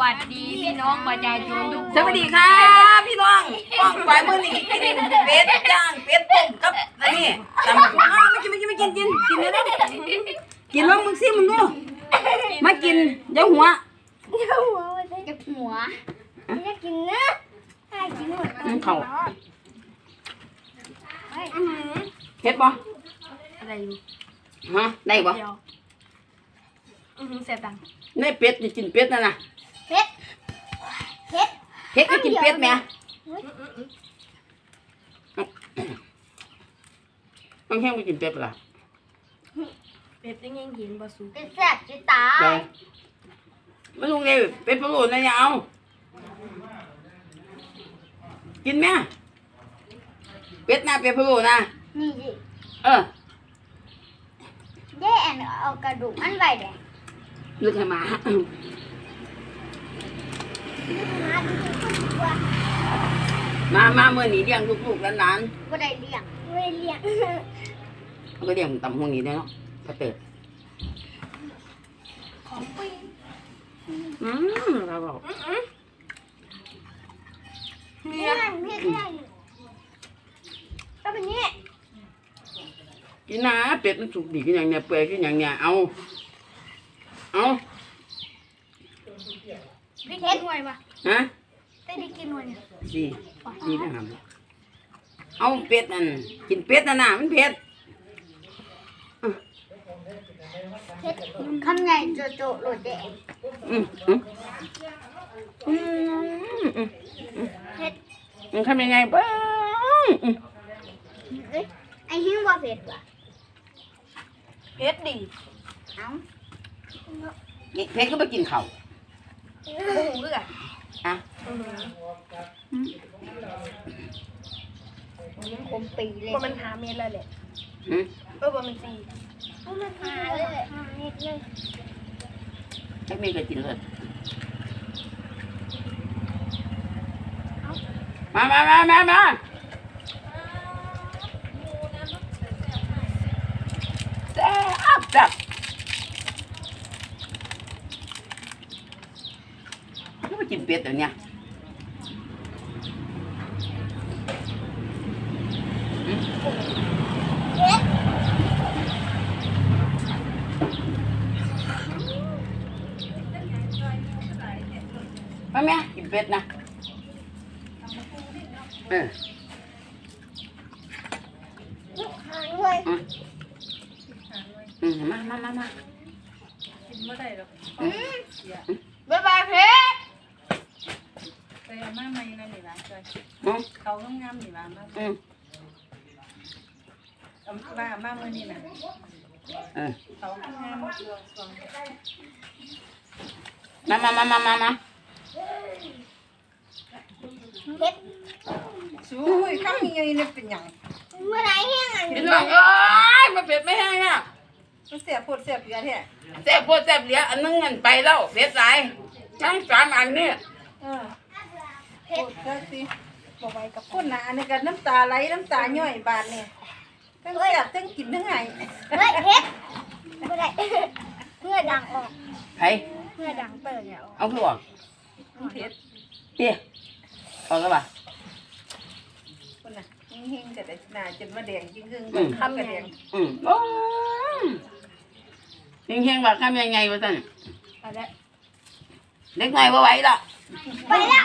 วัสดีพี่น้องประชาชนทุกคนสวัสดีครับพี่น้องป้องไปมือนี่กินเป็ดย่างเป็ดต้มกับอันนี้ตำอ้าวไม่กินไม่กินไม่กินกินกินเลยนะกินแล้วมึงซิมึงดูมากินเดี๋ยวหัวเดี๋ยวหัวมันจะหัวไม่ได้กินนะให้กินหมดอืมเขาเฮ้ยเผ็ดบ่อะไรอยู่ฮะได้บ่เดียวอือหือเสียตังค์ในเป็ดจะกินเป็ดนะนะ ก็กินเป็ดแหม่ต้องแห้งไปกินเป็ดล่ะเป็ดยังยังกินบะสุเป็นแสบจะตาได้ยไม่ลุงเลยเป็ดพะโล้นะอย่าเอากินแม่เป็ดนะเป็ดพะโล้นะนี่ดิเออเด้แอนเอากระดูกมันไว้เด้ลึกให้หมาหาดูคนกลัว มามาเมื่อนี้เลี้ยงลูกๆหลานบ่ได้เลี้ยงไม่ได้เลี้ยงๆมันก็เลี้ยงตำหงนี้ได้เนาะพระเติดของปีนอืมเราบอกเนี่เลี้ยยงเลี้ยงเลี้ยงก็เป็นนี้กินนะเป็ดมันสุกดีกินอย่างเนี้ยเปื่อยกินอย่างเนี้ยเอาเอาพี่เท็ดหน่วยปะฮะ ได้ได้กินหน่วยเนี่ยดีดีนะครับเอาเป็ดนั่นกินเป็ดน่ะนะมันเผ็ดเท็ดคำไงโจโจโหลดเด้อืมอืมอืมอืมเท็ดมันทำยังไงบ้างอืมเอ้ยไอ้หิ้งว่าเผ็ดว่ะเป็ดดีเอ้านี่เผ็ดก็ไปกินข้าวโอ้โหเลื อดอะอือหือมันคมปีเลยว่ามันหาเมตรแล้วแหละอืมเออว่ามันสี่มันหาเลยหาเม็ดเลยให้แม่ก็กินเลยมามามามามาแซ่บแซ่บ ก็ไปกินเป็ดเดี๋ยวนี้อืมเผ็ดมาแม่กินเป็ดนะเออหาด้วยอืมอืมมามามามากินเมื่อไหร่หรอกอืมบ๊ายบายเพ็ดไปเอามาใหม่นั่นนี่ล่ะจอยอืมเขางามๆนี่ล่ะมาอืมเอามามามื้อนี้น่ะเออเขางามๆสวงมามามามามามาเผ็ดๆสู้ยคำใหญ่นี่เป็นหยังเมื่อไหรแห้งอะพี่น้องเอ้ยมาเป็ดไม่แห้งอะมันเสียปวดเสียเปียแท้แซ่บโพดแซ่บเหลียอันนึงเงินไปแล้วเป็ดหลายทั้งสามอันนี่เออ ปวดซะสิบ่ไหวกับคนน่ะอันนี้ก็น้ำตาไหลน้ำตาย่อยบาดนี่ทั้งเสียบทั้งกินทั้งไห้เฮ้ยเผ็ดเมื่อไหรเพื่อดังออกไผเพื่อดังเปิดเนี่ยออกเอาคือบอกมันเผ็ดเตี้ยเอาแล้วป่ะคนน่ะเฮงๆแต่หน้าจนมาแดงจริงอืมๆคำกระแดงอืมโอ้ยเฮงๆว่าทำยังไงวะท่านเอาละเด็กหน่อยว่าไหวละไปแล้วเอ๊ะ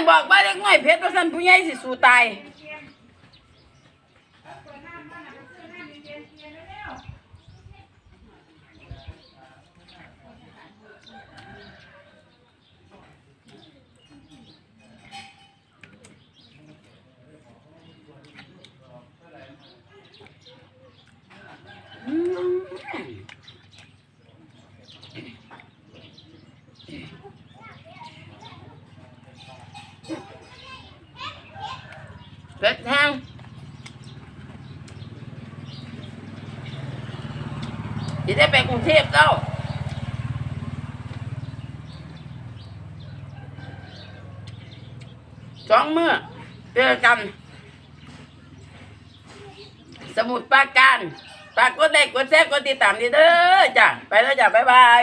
อยบอกว่าเด็กน้อยเพชรว่าสันผู้ใหญ่สิสู้ตาย เผ็ดแห้งจะได้ไปกรุงเทพแล้วสองมื้อเจอกัน สมุดปราการฝากกดไลค์กดแชร์กดติดตามดีเด้อจ้ะ ไปแล้วจ้ะ บ๊ายบาย